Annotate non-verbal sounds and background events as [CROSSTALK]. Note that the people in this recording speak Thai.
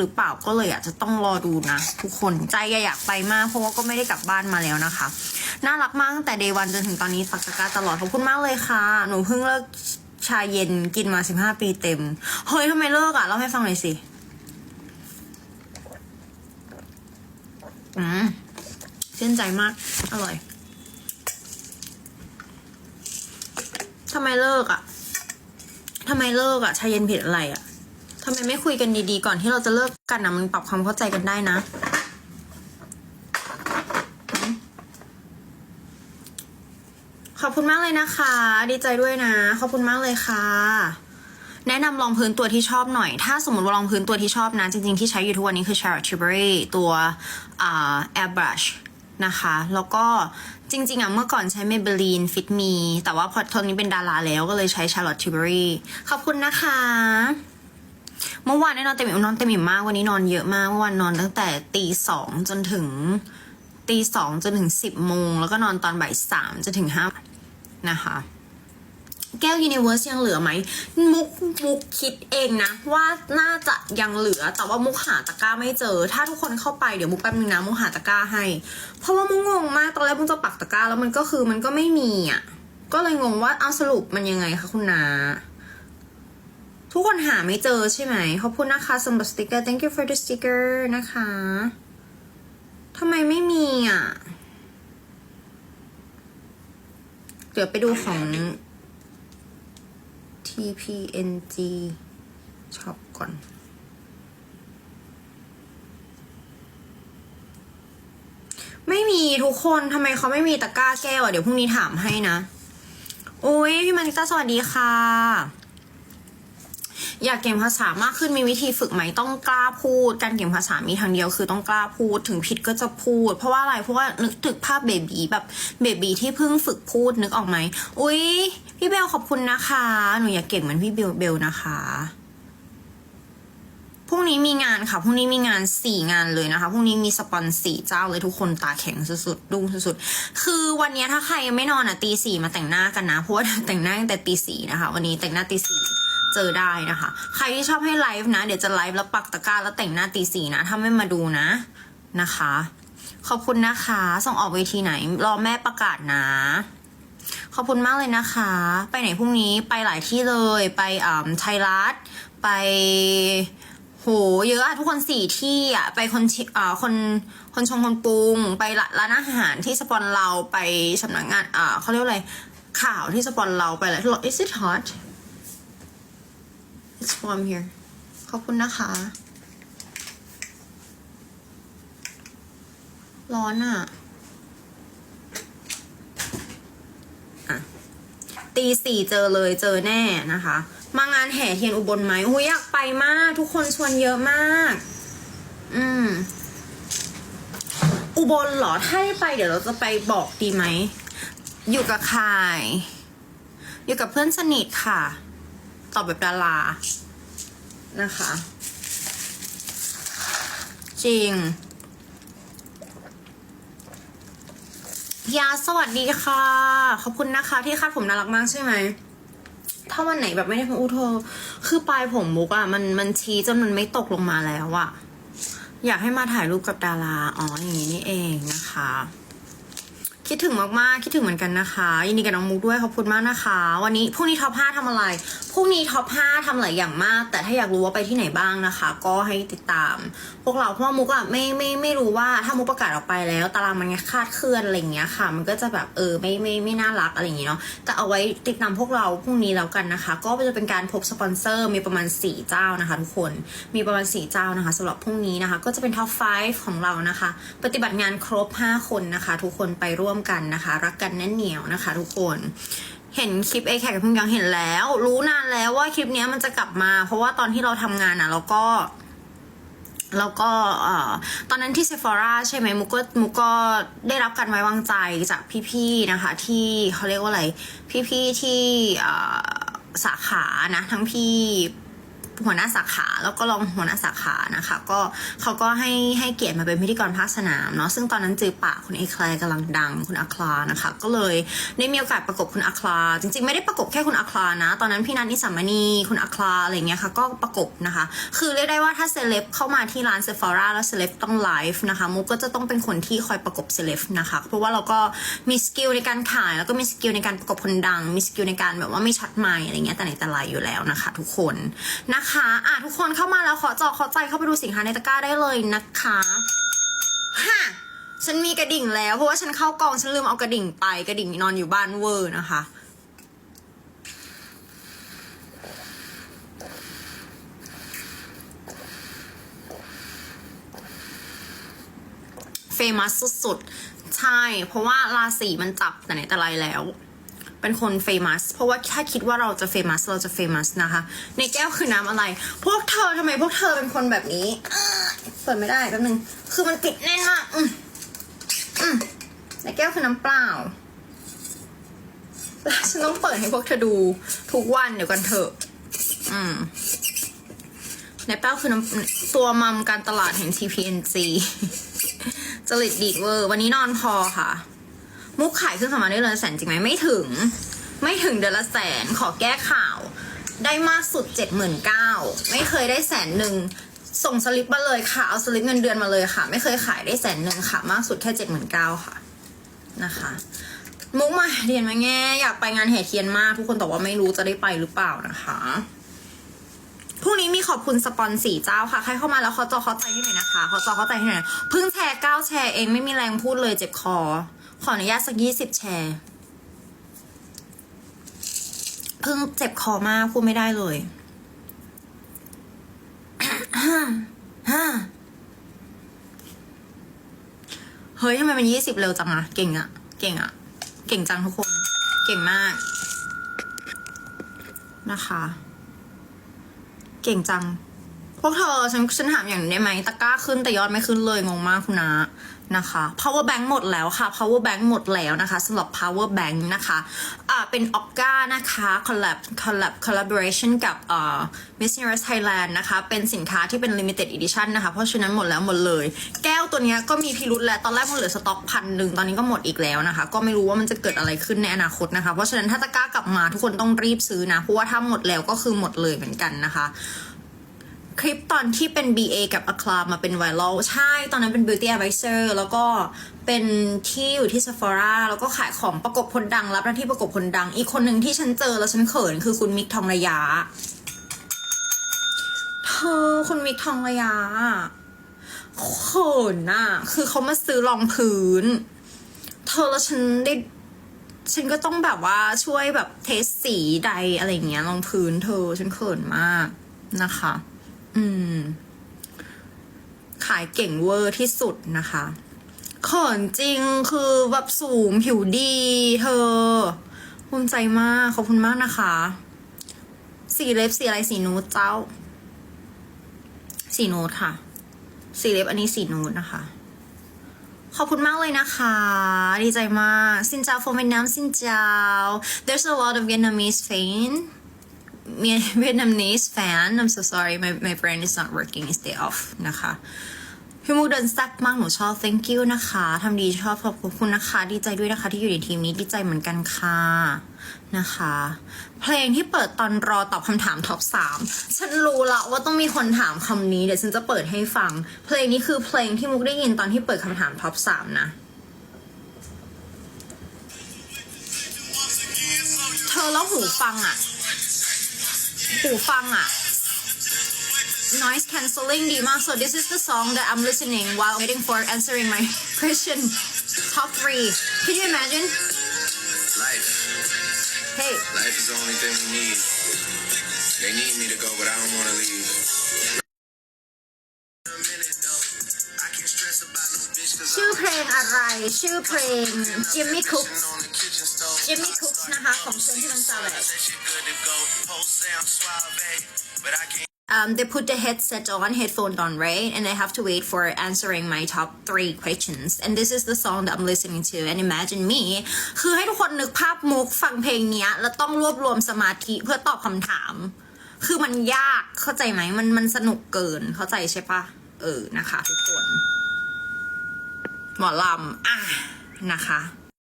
หรือเปล่าก็เลยอาจจะต้องรอดูนะ ทุกคนใจอยากไปมากเพราะว่าก็ไม่ได้กลับบ้านมาแล้วนะคะ น่ารักมากตั้งแต่เดวันจนถึงตอนนี้สักตะกร้าตลอดขอบคุณมากเลยค่ะ หนูเพิ่งเลิกชาเย็นกินมาสิบห้าปีเต็ม เฮ้ยทำไมเลิกอะเล่าให้ฟังหน่อยสิอืมชื่นใจมาก อร่อยทำไมเลิกอะทำไมเลิกอะชาเย็นผิดอะไรอะ ทำไมไม่คุยกันดีๆก่อนที่เราจะเลิกกันนะมันปรับความเข้าใจกันได้นะ ขอบคุณมากเลยนะคะ ดีใจด้วยนะ ขอบคุณมากเลยค่ะ แนะนำรองพื้นตัวที่ชอบหน่อย ถ้าสมมติว่ารองพื้นตัวที่ชอบนะ จริงๆที่ใช้อยู่ทุกวันนี้คือ Charlotte Tilbury ตัวอ่า Airbrush นะคะ แล้วก็จริงๆอะเมื่อก่อนใช้ Maybelline Fit Me แต่ว่าพอตอนนี้เป็นดาราแล้วก็เลยใช้ Charlotte Tilbury ขอบคุณนะคะ เมื่อวานได้นอนเต็มอิ่มนอนเต็มอิ่มมากวันนี้นอนเยอะมากเมื่อวานนอนตั้งแต่ตีสองจนถึงตีสองจนถึงสิบโมงแล้วก็นอนตอนบ่ายสามจนถึงห้านะคะแก้ว Universe ยังเหลือไหม มุกมุกคิดเองนะ ว่าน่าจะยังเหลือ แต่ว่ามุกหาตะกร้าไม่เจอ ถ้าทุกคนเข้าไปเดี๋ยวมุกแป๊บนึงนะมุกหาตะกร้าให้ เพราะว่ามุกงงมากตอนแรกมุกจะปักตะกร้าแล้วมันก็คือมันก็ไม่มีอะก็เลยงงว่าเอาสรุปมันยังไงคะคุณนา ทุกคนหาไม่เจอใช่ไหม ขอบคุณนะคะสำหรับสติกเกอร์ thank you for the sticker นะคะทำไมไม่มีอะ เดี๋ยวไปดูของ TPNG shop ก่อนไม่มีทุกคนทำไมเขาไม่มีตะกร้าแก้วอะ เดี๋ยวพรุ่งนี้ถามให้นะ โอ้ยพี่มานิตาสวัสดีค่ะ อยากเก่งภาษามากขึ้นมีวิธีฝึกไหมต้องกล้าพูด การเก่งภาษามีทางเดียวคือต้องกล้าพูดถึงผิดก็จะพูด เพราะว่าอะไรเพราะว่านึกถึงภาพเบบีแบบเบบีที่เพิ่งฝึกพูดนึกออกไหมอุ๊ยพี่เบลขอบคุณนะคะหนูอยากเก่งเหมือนพี่เบลเบลนะคะพรุ่งนี้มีงานค่ะพรุ่งนี้มีงานสี่งานเลยนะคะพรุ่งนี้มีสปอนสี่เจ้าเลยทุกคนตาแข็งสุดๆดุ้งสุดๆคือวันนี้ถ้าใครไม่นอนอะตีสี่มาแต่งหน้ากันนะเพราะว่าแต่งหน้าตั้งแต่ตีสี่นะคะ วันนี้แต่งหน้าตีสี่ เจอได้นะคะ ใครที่ชอบให้ไลฟ์นะ เดี๋ยวจะไลฟ์แล้วปักตะกร้าแล้วแต่งหน้าตีสีนะ ถ้าไม่มาดูนะนะคะ ขอบคุณนะคะ ส่งออกเวทีไหน รอแม่ประกาศนะ ขอบคุณมากเลยนะคะ ไปไหนพรุ่งนี้ไปหลายที่เลยไปอ่าไทยรัฐไปโหเยอะอะทุกคนสี่ที่อะไปคนอ่าคนคนชงคนปรุง ไปร้านอาหารที่สปอนเราไปสำนักงานอ่าเขาเรียกอะไรข่าวที่สปอนเราไปอะไร Is it hot It's warm here ขอบคุณนะคะ ร้อนอะ่ะตีสี่เจอเลยเจอแน่นะคะ มางานแห่เทียนอุบลไหมโอ้ยอยากไปมากทุกคนชวนเยอะมาก อืม อุบลเหรอ ถ้าได้ไปเดี๋ยวเราจะไปบอกดีไหม อยู่กับใครอยู่กับเพื่อนสนิทค่ะ ตอบแบบดารานะคะ จริง ยาสวัสดีค่ะ ขอบคุณนะคะ ที่คาดผมน่ารักมากใช่ไหม ถ้าวันไหนแบบไม่ได้ผมอู้เธอคือปลายผมมุกอะมันมันชี้จนมันไม่ตกลงมาแล้วอะอยากให้มาถ่ายรูปกับดารา อ๋ออย่างนี้นี่เองนะคะ คิดถึงมากๆ คิดถึงเหมือนกันนะคะยินดีกับน้องมุกด้วยขอบคุณมากนะคะ วันนี้พรุ่งนี้ท็อป5ทำอะไรพรุ่งนี้ท็อป5ทำหลายอย่างมาก แต่ถ้าอยากรู้ว่าไปที่ไหนบ้างนะคะ ก็ให้ติดตาม พวกเราเพราะว่ามุกอะไม่ไม่ไม่รู้ว่าถ้ามุกประกาศออกไปแล้ว ตารางมันคาดเคลื่อนอะไรอย่างเงี้ยค่ะ มันก็จะแบบเออไม่ไม่ไม่น่ารักอะไรอย่างเงี้ยเนาะแต่เอาไว้ติดตามพวกเราพรุ่งนี้แล้วกันนะคะ ก็จะเป็นการพบสปอนเซอร์มีประมาณ 4 เจ้านะคะทุกคนมีประมาณ 4 เจ้านะคะสำหรับพรุ่งนี้นะคะ ก็จะเป็นท็อป5ของเรานะคะ ปฏิบัติงานครบ 5 คนนะคะ ทุกคนไปร่วมกันนะคะ รักกันแน่นเหนียวนะคะ ทุกคนเห็นคลิปเอแขกกับพึ่งยังเห็นแล้ว รู้นานแล้วว่าคลิปเนี้ยมันจะกลับมา เพราะว่าตอนที่เราทำงานอะเราก็แล้วก็ตอนนั้นที่เซฟอร่าใช่ไหมมุกก็มุกก็ได้รับการไว้วางใจจากพี่ๆนะคะ ที่เขาเรียกว่าอะไร พี่ๆที่สาขานะ ทั้งพี่ หัวหน้าสาขาแล้วก็รองหัวหน้าสาขานะคะ ก็เขาก็ให้ให้เกียรติมาเป็นพิธีกรภาคสนามเนาะซึ่งตอนนั้นจือปากคุณเอแคลร์กำลังดังคุณอาคลานะคะ ก็เลยได้มีโอกาสประกบคุณอาคลา จริงๆ ไม่ได้ประกบแค่คุณอาคลานะ ตอนนั้นพี่นันนิสามณีคุณอาคลาอะไรเงี้ยค่ะก็ประกบนะคะ คือเรียกได้ว่าถ้าเซเลบเข้ามาที่ร้านเซฟอร่าแล้วเซเลบต้องไลฟ์นะคะมุกก็จะต้องเป็นคนที่คอยประกบเซเลบนะคะเพราะว่าเราก็มีสกิลในการขายแล้วก็มีสกิลในการประกบคนดังมีสกิลในการแบบว่าไม่ช็อตไมค์อะไรเงี้ยแต่ไหนแต่ไรอยู่แล้วนะคะ ทุกคนนะคะอะทุกคนเข้ามาแล้วขอจอขอใจเข้าไปดูสินค้าในตะกร้าได้เลยนะคะฮะฉันมีกระดิ่งแล้ว เพราะว่าฉันเข้ากองฉันลืมเอากระดิ่งไปกระดิ่งนอนอยู่บ้านเวอร์นะคะเฟมัสสุดๆ ใช่ เพราะว่าราศีมันจับแต่ไหนแต่ไรแล้ว เป็นคนเฟมัสเพราะว่าถ้าคิดว่าเราจะเฟมัสเราจะเฟมัสนะคะ ในแก้วคือน้ำอะไร พวกเธอทำไมพวกเธอเป็นคนแบบนี้เปิดไม่ได้แป๊บนึง คือมันติดแน่นมากอืมอืมในแก้วคือน้ำเปล่าแล้วฉันต้องเปิดให้พวกเธอดูทุกวันเดี๋ยวกันเถอะ อืมในแป้วคือน้ำตัวมัมการตลาดแห่ง TPNG จริตดีดเวอร์ วันนี้นอนพอค่ะ มุกขายขึ้นสามาได้เดือนละแสนจริงไหมไม่ถึง ไม่ถึงเดือนละแสนขอแก้ข่าว ได้มากสุดเจ็ดหมื่นเก้าไม่เคยได้แสนหนึ่งส่งสลิปมาเลยค่ะ เอาสลิปเงินเดือนมาเลยค่ะ ไม่เคยขายได้แสนหนึ่งค่ะ มากสุดแค่เจ็ดหมื่นเก้าค่ะนะคะ มุกมาเรียนมาแง่อยากไปงานแห่เทียนมาก ทุกคนแต่ว่าไม่รู้จะได้ไปหรือเปล่านะคะพรุ่งนี้มีขอบคุณสปอนสี่เจ้าค่ะ ใครเข้ามาแล้วเขาจอเขาใจให้หน่อยนะคะเขาจอเขาใจให้หน่อยเพิ่งแชร์เก้าแชร์เองไม่มีแรงพูดเลยเจ็บคอ ขออนุญาตสักยี่สิบแชร์เพิ่งเจ็บคอมากพูดไม่ได้เลยเฮ้ยทำไมมันยี่สิบเร็วจังอะเก่งอะเก่งอะเก่งจังทุกคน เก่งมาก นะคะ เก่งจัง พวกเธอฉันฉันถามอย่างนึงได้ไหมตะกร้าขึ้นแต่ยอดไม่ขึ้นเลยงงมากคุณนะ นะคะ power bank หมดแล้วค่ะ power bank หมดแล้วนะคะสำหรับ power bank นะคะอ่าเป็น o p g a นะคะ collab collab collaboration กับอ่า Miss Universe Thailand นะคะ เป็นสินค้าที่เป็น limited edition นะคะ เพราะฉะนั้นหมดแล้วหมดเลย แก้วตัวเนี้ยก็มีพิรุธแล้ว ตอนแรกมันเหลือสต็อกพันหนึ่งตอนนี้ก็หมดอีกแล้วนะคะ ก็ไม่รู้ว่ามันจะเกิดอะไรขึ้นในอนาคตนะคะ เพราะฉะนั้นถ้าตะกร้ากลับมาทุกคนต้องรีบซื้อนะ เพราะว่าถ้าหมดแล้วก็คือหมดเลยเหมือนกันนะคะ คลิปตอนที่เป็น BA กับ a c l a มาเป็นไวรัลใช่ ตอนนั้นเป็น Beauty Advisor แล้วก็เป็นที่อยู่ที่ Sephora แล้วก็ขายของประกบคนดัง รับหน้าที่ประกบคนดัง อีกคนหนึ่งที่ฉันเจอแล้วฉันเขินคือคุณมิกทองระยะ เธอคุณมิกทองระยะเขินน่ะ คือเขามาซื้อรองพื้น เธอแล้วฉันได้ ฉันก็ต้องแบบว่าช่วยแบบเทสสีใดอะไรเงี้ยรองพื้นเธอ ฉันเขินมากนะคะ อืม ขายเก่งเวอร์ที่สุดนะคะขินจริงคือแบบสูงผิวดี เธอภูมิใจมาก ขอบคุณมากนะคะ สีเล็บสีอะไรสีนูดเจ้า สีนูดค่ะ สีเล็บอันนี้สีนูดนะคะ ขอบคุณมากเลยนะคะ ดีใจมาก ซินเจ้า from Vietnam ซินเจ้า there's a lot of Vietnamese fan Vietnamese fan I'm so sorry my my brain is not working it's day off นะคะพี่มูเดินแซ่บมาก หนูชอบ thank you นะคะทำดีชอบขอบคุณนะคะ ดีใจด้วยนะคะที่อยู่ในทีมนี้ ดีใจเหมือนกันค่ะ นะคะ เพลงที่เปิดตอนรอตอบคำถามท็อปสามฉันรู้ละว่าต้องมีคนถามคำนี้ เดี๋ยวฉันจะเปิดให้ฟัง เพลงนี้คือเพลงที่มุกได้ยินตอนที่เปิดคำถามท็อปสามนะ เธอแล้วหูฟังอะ หูฟังอะ noise cancelling ดีมาก so this is the song that I'm listening while waiting for answering my [LAUGHS] question top three can you imagine Life. hey Life is the only thing we need. They need me to go, but I don't want to leave. A minute though, I can't stress about no bitch 'cause ชื่อ I'm เพลงอะไร ชื่อเพลง Jimmy Cooks on the kitchen stove. Jimmy Cooks นะคะของ Twenty Savage That shit good to go. Whole sound suave, but I can't. um, they put the headset on, headphone on, right? And I have to wait for answering my top three questions. And this is the song that I'm listening to. And imagine me คือให้ทุกคนนึกภาพมุกฟังเพลงเนี้ย แล้วต้องรวบรวมสมาธิเพื่อตอบคำถาม คือมันยากเข้าใจไหม มันมันสนุกเกินเข้าใจใช่ปะเออนะคะ ทุกคน หมอลำอะนะคะ